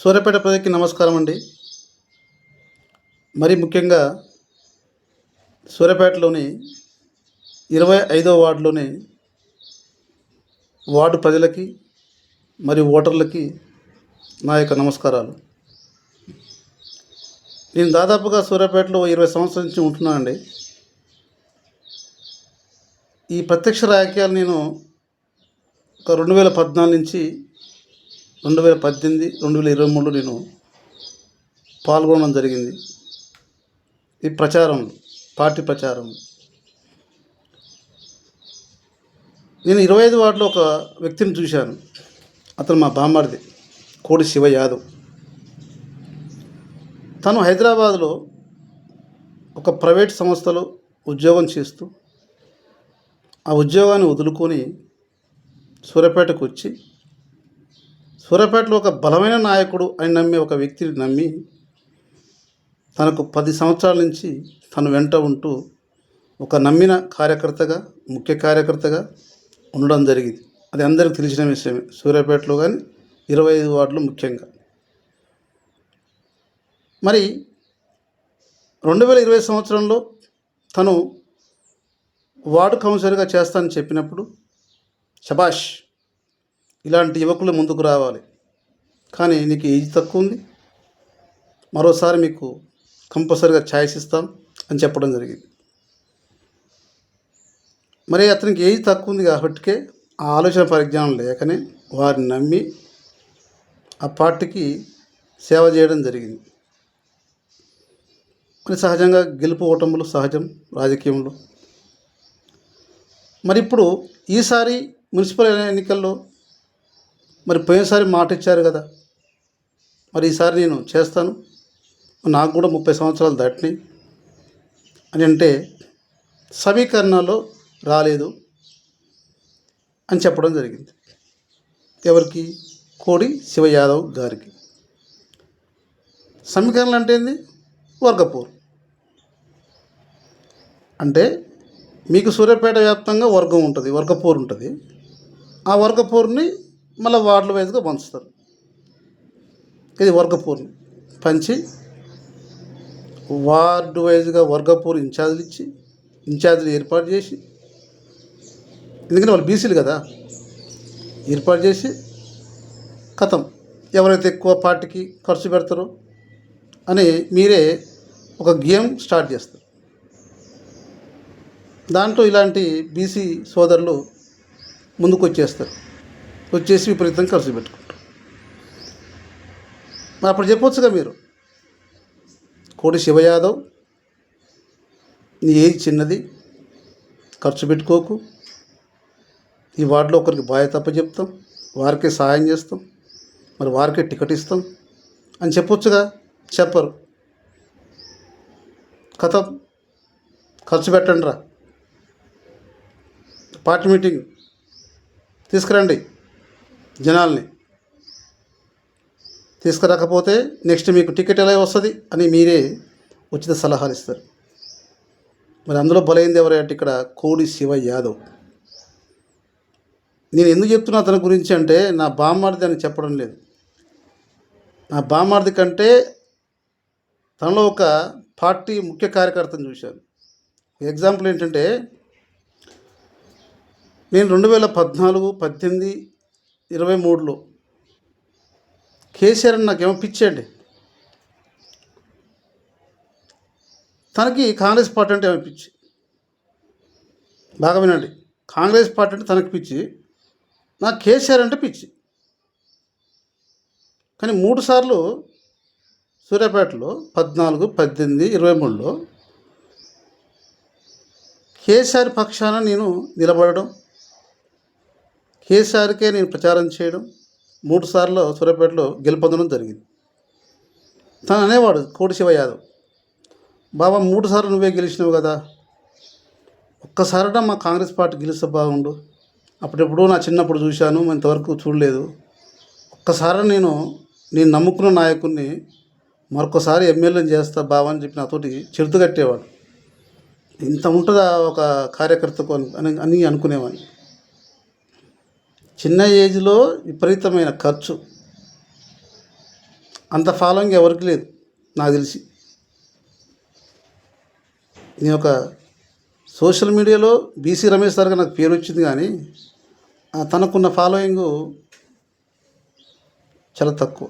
సూర్యపేట ప్రజలకి నమస్కారం అండి. మరి ముఖ్యంగా సూర్యాపేటలోని ఇరవై ఐదో వార్డులోని వార్డు ప్రజలకి మరియు ఓటర్లకి నా యొక్క నమస్కారాలు. నేను దాదాపుగా సూర్యాపేటలో ఇరవై సంవత్సరాల నుంచి ఉంటున్నానండి. ఈ ప్రత్యక్ష రాజకీయాలు నేను ఒక రెండు వేల పద్నాలుగు నుంచి రెండు వేల పద్దెనిమిది రెండు వేల ఇరవై మూడులో నేను పాల్గొనడం జరిగింది. ఈ ప్రచారం పార్టీ ప్రచారం. నేను ఇరవై ఐదు వార్డులో ఒక వ్యక్తిని చూశాను. అతను మా బామ్మడిది కోడి శివ యాదవ్. తను హైదరాబాద్లో ఒక ప్రైవేట్ సంస్థలో ఉద్యోగం చేస్తూ ఆ ఉద్యోగాన్ని వదులుకొని సూర్యాపేటకు వచ్చి సూర్యాపేటలో ఒక బలమైన నాయకుడు అని నమ్మి ఒక వ్యక్తిని నమ్మి తనకు పది సంవత్సరాల నుంచి తను వెంట ఉంటూ ఒక నమ్మిన కార్యకర్తగా ముఖ్య కార్యకర్తగా ఉండడం జరిగింది. అది అందరికీ తెలిసిన విషయమే. సూర్యాపేటలో కానీ ఇరవై ఐదు వార్డులు ముఖ్యంగా. మరి రెండు వేల ఇరవై సంవత్సరంలో తను వార్డు కౌన్సిలర్గా చేస్తానని చెప్పినప్పుడు శబాష్ ఇలాంటి యువకులు ముందుకు రావాలి. కానీ నీకు ఏజ్ తక్కువ ఉంది. మరోసారి మీకు కంపల్సరిగా ఛాయిస్ ఇస్తాం అని చెప్పడం జరిగింది. మరి అతనికి ఏజ్ తక్కువ ఉంది కాబట్టికే ఆ ఆలోచన పరిజ్ఞానం లేకనే వారిని నమ్మి ఆ పార్టీకి సేవ చేయడం జరిగింది. మరి సహజంగా గెలుపు ఓటములు సహజం రాజకీయంలో. మరి ఇప్పుడు ఈసారి మున్సిపల్ ఎన్నికల్లో మరి పోయినసారి మాట ఇచ్చారు కదా. మరి ఈసారి నేను చేస్తాను. నాకు కూడా ముప్పై సంవత్సరాలు దాటినాయి. అని అంటే సమీకరణలో రాలేదు అని చెప్పడం జరిగింది. ఎవరికి? కోడి శివ యాదవ్ గారికి. సమీకరణలు అంటే ఏంది? వర్గపూర్. అంటే మీకు సూర్యాపేట వ్యాప్తంగా వర్గం ఉంటుంది వర్గపూర్ ఉంటుంది. ఆ వర్గపూర్ని మళ్ళీ వార్డుల వైజ్గా పంచుతారు. ఇది వర్గపూర్ని పంచి వార్డు వైజ్గా వర్గపూర్ ఇన్ఛార్జీలు ఇచ్చి ఇన్ఛార్జీలు ఏర్పాటు చేసి ఎందుకంటే వాళ్ళు బీసీలు కదా ఏర్పాటు చేసి కథం ఎవరైతే ఎక్కువ పార్టీకి ఖర్చు పెడతారో అని మీరే ఒక గేమ్ స్టార్ట్ చేస్తారు. దాంట్లో ఇలాంటి బీసీ సోదరులు ముందుకు వచ్చేస్తారు వచ్చేసి విపరీతంగా ఖర్చు పెట్టుకుంటాం. మరి అప్పుడు చెప్పొచ్చుగా మీరు. కోడి శివ యాదవ్ నీ ఏజ్ చిన్నది ఖర్చు పెట్టుకోకు. ఈ వార్డులో ఒకరికి బాధ్యత తప్ప చెప్తాం. వారికే సహాయం చేస్తాం. మరి వారికే టికెట్ ఇస్తాం అని చెప్పొచ్చుగా చెప్పరు. కథ. ఖర్చు పెట్టండి రా. Party meeting. తీసుకురండి. జనాల్ని తీసుకురాకపోతే నెక్స్ట్ మీకు టికెట్ ఎలా వస్తుంది అని మీరే ఉచిత సలహాలు ఇస్తారు. మరి అందులో బలైంది ఎవరంటే ఇక్కడ కోడి శివ యాదవ్. నేను ఎందుకు చెప్తున్నా అతని గురించి అంటే నా బామ్మార్ది అని చెప్పడం లేదు. నా బామ్మార్ది కంటే తనలో ఒక పార్టీ ముఖ్య కార్యకర్తను చూశాను. ఎగ్జాంపుల్ ఏంటంటే నేను రెండు వేల పద్నాలుగు పద్దెనిమిది ఇరవై మూడులో. కేసీఆర్ అని నాకేమో పిచ్చండి తనకి కాంగ్రెస్ పార్టీ అంటే ఏమో పిచ్చి? బాగా వినండి. కాంగ్రెస్ పార్టీ అంటే తనకి పిచ్చి. నాకు కేసీఆర్ అంటే పిచ్చి. కానీ మూడు సార్లు సూర్యాపేటలో పద్నాలుగు పద్దెనిమిది ఇరవై మూడులో కేసీఆర్ పక్షాన నేను నిలబడడం కేసీఆర్కే నేను ప్రచారం చేయడం మూడు సార్లు సూర్యాపేటలో గెలుపొందడం జరిగింది. తను అనేవాడు కోటి శివ యాదవ్. బాబా మూడు సార్లు నువ్వే గెలిచినావు కదా. ఒక్కసారట మా కాంగ్రెస్ పార్టీ గెలిస్తే బాగుండు. అప్పుడెప్పుడు నా చిన్నప్పుడు చూశాను ఇంతవరకు చూడలేదు. ఒక్కసారి నేను నేను నమ్ముకున్న నాయకుడిని మరొకసారి ఎమ్మెల్యేని చేస్తా బావా అని చెప్పి నాతోటి చిరుతు కట్టేవాడు. ఇంత ఉంటుందా ఒక కార్యకర్తకు అని- అని అనుకునేవాడిని. చిన్న ఏజ్లో విపరీతమైన ఖర్చు. అంత ఫాలోయింగ్ ఎవరికి లేదు నాకు తెలిసి. నేను ఒక సోషల్ మీడియాలో బీసీ రమేష్ సార్గా నాకు పేరు వచ్చింది కానీ తనకున్న ఫాలోయింగ్ చాలా తక్కువ.